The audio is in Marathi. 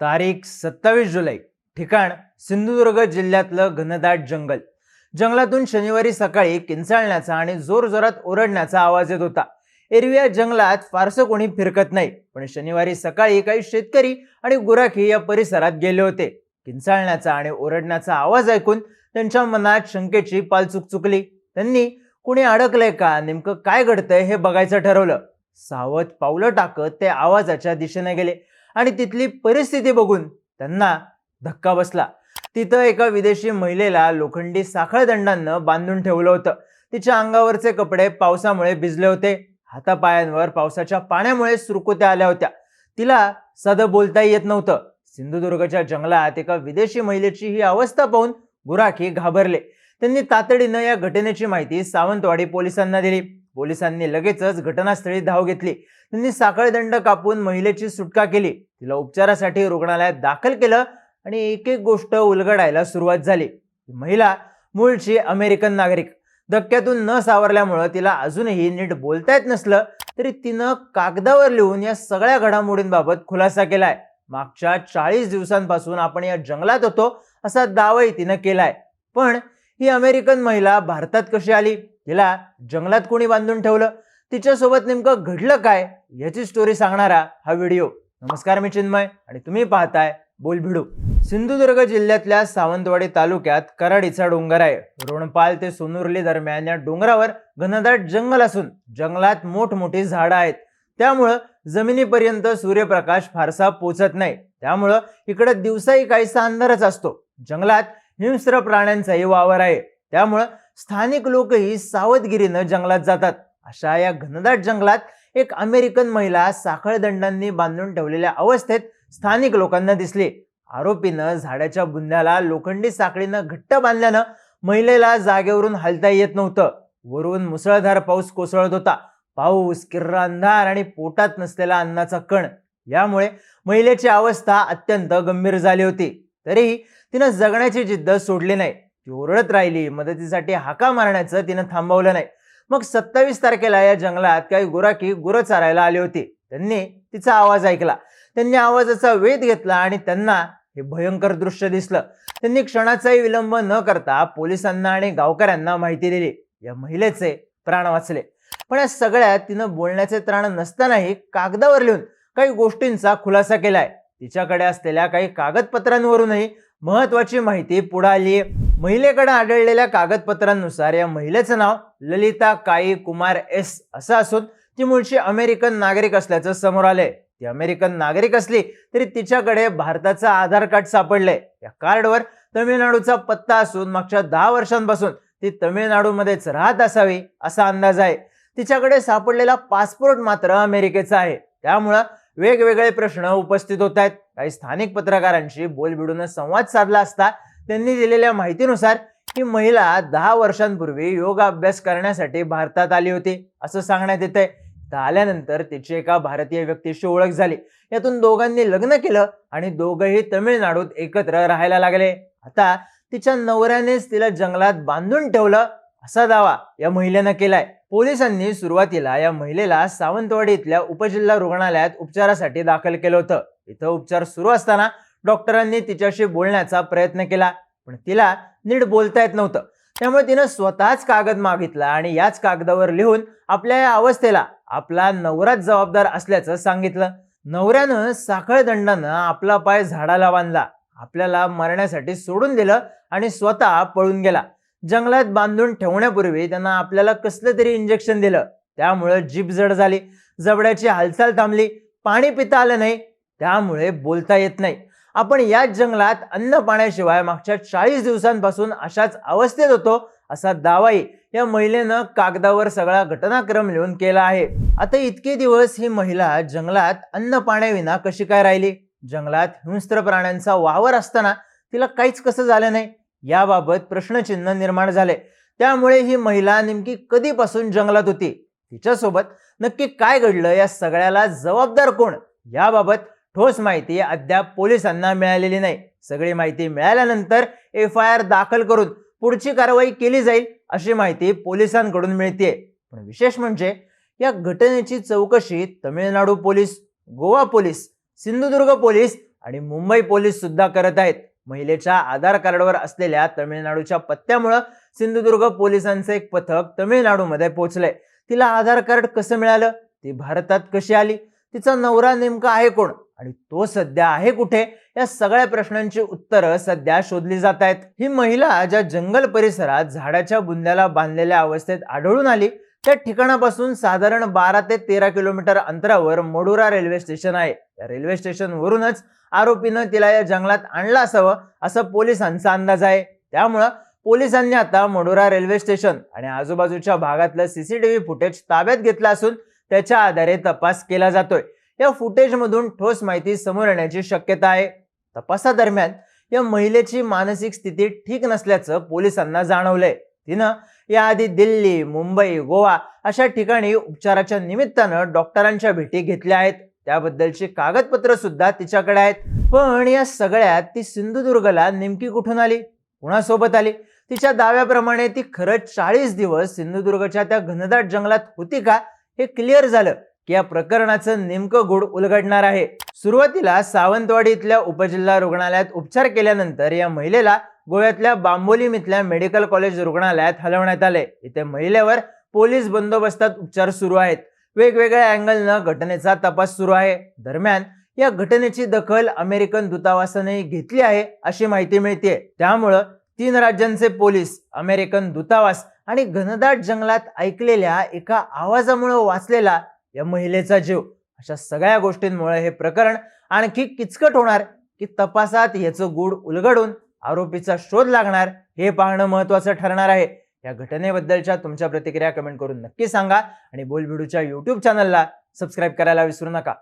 तारीख सत्तावीस जुलै ठिकाण सिंधुदुर्ग जिल्ह्यातलं घनदाट जंगल. जंगलातून शनिवारी सकाळी किंचाळण्याचा आणि जोरजोरात ओरडण्याचा आवाज येत होता. एरवी या जंगलात फारसं कोणी फिरकत नाही पण शनिवारी सकाळी काही शेतकरी आणि गुराखी या परिसरात गेले होते. किंचाळण्याचा आणि ओरडण्याचा आवाज ऐकून त्यांच्या मनात शंकेची पालचूक चुकली. त्यांनी कुणी अडकलंय का? नेमकं काय घडतंय हे बघायचं ठरवलं. सावध पावलं टाकत ते आवाजाच्या दिशेने गेले. आणि तिथली परिस्थिती बघून त्यांना धक्का बसला. तिथं एका विदेशी महिलेला लोखंडी साखळदंडांना बांधून ठेवलं होतं. तिच्या अंगावरचे कपडे पावसामुळे भिजले होते. हातापायांवर पावसाच्या पाण्यामुळे सुरकुत्या आल्या होत्या. तिला साधं बोलता येत नव्हतं. सिंधुदुर्गच्या जंगलात एका विदेशी महिलेची ही अवस्था पाहून गुराखी घाबरले. त्यांनी तातडीनं या घटनेची माहिती सावंतवाडी पोलिसांना दिली. पोलिसांनी लगेचच घटनास्थळी धाव घेतली. त्यांनी साखळदंड कापून महिलेची सुटका केली. तिला उपचारासाठी रुग्णालयात दाखल केलं आणि एक एक गोष्ट उलगडायला सुरुवात झाली. महिला मूळची अमेरिकन नागरिक. धक्क्यातून न सावरल्यामुळं तिला अजूनही नीट बोलता येत नसलं तरी तिनं कागदावर लिहून या सगळ्या घडामोडींबाबत खुलासा केलाय. मागच्या चाळीस दिवसांपासून आपण या जंगलात होतो असा दावाही तिनं केलाय. पण ही अमेरिकन महिला भारतात कशी आली? तिला जंगलात कोणी बांधून ठेवलं? तिच्यासोबत नेमकं घडलं काय? याची स्टोरी सांगणारा हा व्हिडिओ नमस्कार मी चिन्मय आणि तुम्ही पाहताय बोल भिडू सिंधुदुर्ग जिल्ह्यातल्या सावंतवाडी तालुक्यात कराडीचा डोंगर आहे. रोणपाल ते सोनुर्ली दरम्यान या डोंगरावर घनदाट जंगल असून जंगलात मोठमोठी झाडं आहेत. त्यामुळं जमिनीपर्यंत सूर्यप्रकाश फारसा पोचत नाही. त्यामुळं इकडे दिवसाही काहीसा अंधारच असतो. जंगलात हिंस्र प्राण्यांचाही वावर आहे. त्यामुळं स्थानिक लोकही सावधगिरीनं जंगलात जातात. अशा या घनदाट जंगलात एक अमेरिकन महिला साखळदंडांनी बांधून ठेवलेल्या अवस्थेत स्थानिक लोकांना दिसली. आरोपीनं झाडाच्या बुंद्याला लोखंडी साखळीनं घट्ट बांधल्यानं महिलेला जागेवरून हलता येत नव्हतं. वरून मुसळधार पाऊस कोसळत होता. पाऊस किर्रा अंधार आणि पोटात नसलेला अन्नाचा कण. यामुळे महिलेची अवस्था अत्यंत गंभीर झाली होती. तरीही तिनं जगण्याची जिद्द सोडली नाही. ती ओरडत राहिली मदतीसाठी हाका मारण्याचं तिनं थांबवलं नाही. मग सत्तावीस तारखेला या जंगलात काही गुराखी गुरं चारायला आले होते. त्यांनी तिचा आवाज ऐकला. त्यांनी आवाजाचा वेध घेतला आणि त्यांना हे भयंकर दृश्य दिसलं. त्यांनी क्षणाचाही विलंब न करता पोलिसांना आणि गावकऱ्यांना माहिती दिली. या महिलेचे प्राण वाचले. पण या सगळ्यात तिनं बोलण्याचे त्राण नसतानाही कागदावर लिहून काही गोष्टींचा खुलासा केलाय. तिच्याकडे असलेल्या काही कागदपत्रांवरूनही महत्वाची माहिती पुढे आली महिलेकडे आढळलेल्या कागदपत्रांनुसार या महिलेचं नाव ललिता काई कुमार एस असं असून ती मूळची अमेरिकन नागरिक असल्याचं समोर आलंय. ती अमेरिकन नागरिक असली तरी तिच्याकडे भारताचं आधार कार्ड सापडलंय. या कार्डवर तमिळनाडूचा पत्ता असून मागच्या दहा वर्षांपासून ती तमिळनाडूमध्येच राहत असावी असा अंदाज आहे. तिच्याकडे सापडलेला पासपोर्ट मात्र अमेरिकेचा आहे. त्यामुळं वेगवेगळे प्रश्न उपस्थित होत आहेत. काही स्थानिक पत्रकारांशी बोलबिडून संवाद साधला असता त्यांनी दिलेल्या माहितीनुसार ही महिला दहा वर्षांपूर्वी योग अभ्यास करण्यासाठी भारतात आली होती. असं सांगण्यात येत आहे आल्यानंतर तिची एका भारतीय व्यक्तीशी ओळख झाली. यातून दोघांनी लग्न केलं आणि दोघंही तमिळनाडूत एकत्र राहायला लागले. आता तिच्या नवऱ्यानेच तिला जंगलात बांधून ठेवलं. असा दावा या महिलेनं केलाय. पोलिसांनी सुरुवातीला या महिलेला सावंतवाडी इथल्या उपजिल्हा रुग्णालयात उपचारासाठी दाखल केलं होतं. इथं उपचार सुरू असताना डॉक्टरांनी तिच्याशी बोलण्याचा प्रयत्न केला पण तिला नीट बोलता येत नव्हतं. त्यामुळे तिनं स्वतःच कागद मागितला आणि याच कागदावर लिहून आपल्या या अवस्थेला आपला नवराच जबाबदार असल्याचं सांगितलं. नवऱ्यानं साखळदंडानं आपला पाय झाडाला बांधला. आपल्याला मरण्यासाठी सोडून दिलं आणि स्वतः पळून गेला. जंगलात बांधून ठेवण्यापूर्वी त्यांना आपल्याला कसलं तरी इंजेक्शन दिलं. त्यामुळे जीभ जड झाली. जबड्याची हालचाल थांबली. पाणी पिता आलं नाही. त्यामुळे बोलता येत नाही. आपण याच जंगलात अन्न पाण्याशिवाय मागच्या चाळीस दिवसांपासून अशाच अवस्थेत होतो असा दावाही या महिलेनं कागदावर सगळा घटनाक्रम लिहून केला आहे. आता इतके दिवस ही महिला जंगलात अन्न पाण्याविना कशी काय राहिली? जंगलात हिंस्त्र प्राण्यांचा वावर असताना तिला काहीच कसं झालं नाही? याबाबत प्रश्नचिन्ह निर्माण झाले. त्यामुळे ही महिला नेमकी कधीपासून जंगलात होती? तिच्यासोबत नक्की काय घडलं? या सगळ्याला जबाबदार कोण? याबाबत ठोस माहिती अद्याप पोलिसांना मिळालेली नाही. सगळी माहिती मिळाल्यानंतर एफ आय आर दाखल करून पुढची कारवाई केली जाईल अशी माहिती पोलिसांकडून मिळते पण विशेष म्हणजे या घटनेची चौकशी Tamil Nadu police Goa police Sindhudurg police आणि मुंबई पोलीस सुद्धा करत आहेत. महिलेच्या आधार कार्डवर असलेल्या तमिळनाडूच्या पत्त्यामुळं सिंधुदुर्ग पोलिसांचे एक पथक तमिळनाडूमध्ये पोहोचलंय. तिला आधार कार्ड कसं मिळालं? ती भारतात कशी आली? तिचा नवरा नेमका आहे कोण? आणि तो सध्या आहे कुठे? या सगळ्या प्रश्नांची उत्तरं सध्या शोधली जात आहेत ही महिला ज्या जंगल परिसरात झाडाच्या बुंद्याला बांधलेल्या अवस्थेत आढळून आली त्या ठिकाणापासून साधारण बारा ते तेरा किलोमीटर अंतरावर मोडुरा रेल्वे स्टेशन आहे. या रेल्वे स्टेशनवरूनच आरोपीनं तिला या जंगलात आणलं असावं असं पोलिसांचा अंदाज आहे. त्यामुळं पोलिसांनी आता मोडुरा रेल्वे स्टेशन आणि आजूबाजूच्या भागातलं सीसीटीव्ही फुटेज ताब्यात घेतलं असून त्याच्या आधारे तपास केला जातोय. या फुटेजमधून ठोस माहिती समोर येण्याची शक्यता आहे. तपासादरम्यान या महिलेची मानसिक स्थिती ठीक नसल्याचं पोलिसांना जाणवलंय. तिनं याआधी दिल्ली मुंबई गोवा अशा ठिकाणी उपचाराच्या निमित्तानं डॉक्टरांच्या भेटी घेतल्या आहेत. त्याबद्दलची कागदपत्र सुद्धा तिच्याकडे आहेत. पण या सगळ्यात ती सिंधुदुर्गला नेमकी कुठून आली? कुणासोबत आली? तिच्या दाव्याप्रमाणे ती खरंच चाळीस दिवस सिंधुदुर्गच्या त्या घनदाट जंगलात होती का? हे क्लिअर झालं की या प्रकरणाचं नेमकं गुड उलगडणार आहे. सुरुवातीला सावंतवाडी इथल्या उपजिल्हा रुग्णालयात उपचार केल्यानंतर या महिलेला गोव्यातल्या बांबोलीम इथल्या मेडिकल कॉलेज रुग्णालयात हलवण्यात आले. इथे महिलेवर पोलीस बंदोबस्तात उपचार सुरू आहेत. वेगवेगळ्या अँगलनं घटनेचा तपास सुरू आहे. दरम्यान या घटनेची दखल अमेरिकन दूतावासाने घेतली आहे अशी माहिती मिळते त्यामुळं तीन राज्यांचे पोलीस अमेरिकन दूतावास आणि घनदाट जंगलात ऐकलेल्या एका आवाजामुळे वाचलेला या महिलेचा जीव. अशा सगळ्या गोष्टींमुळे हे प्रकरण आणखी किचकट होणार की तपासात याचं गूढ उलगडून आरोपीचा शोध लागणार हे पाहणं महत्वाचं ठरणार आहे. या घटनेबद्दलच्या तुमच्या प्रतिक्रिया कमेंट करून नक्की सांगा आणि बोलबिडूच्या युट्यूब चॅनलला सबस्क्राईब करायला विसरू नका.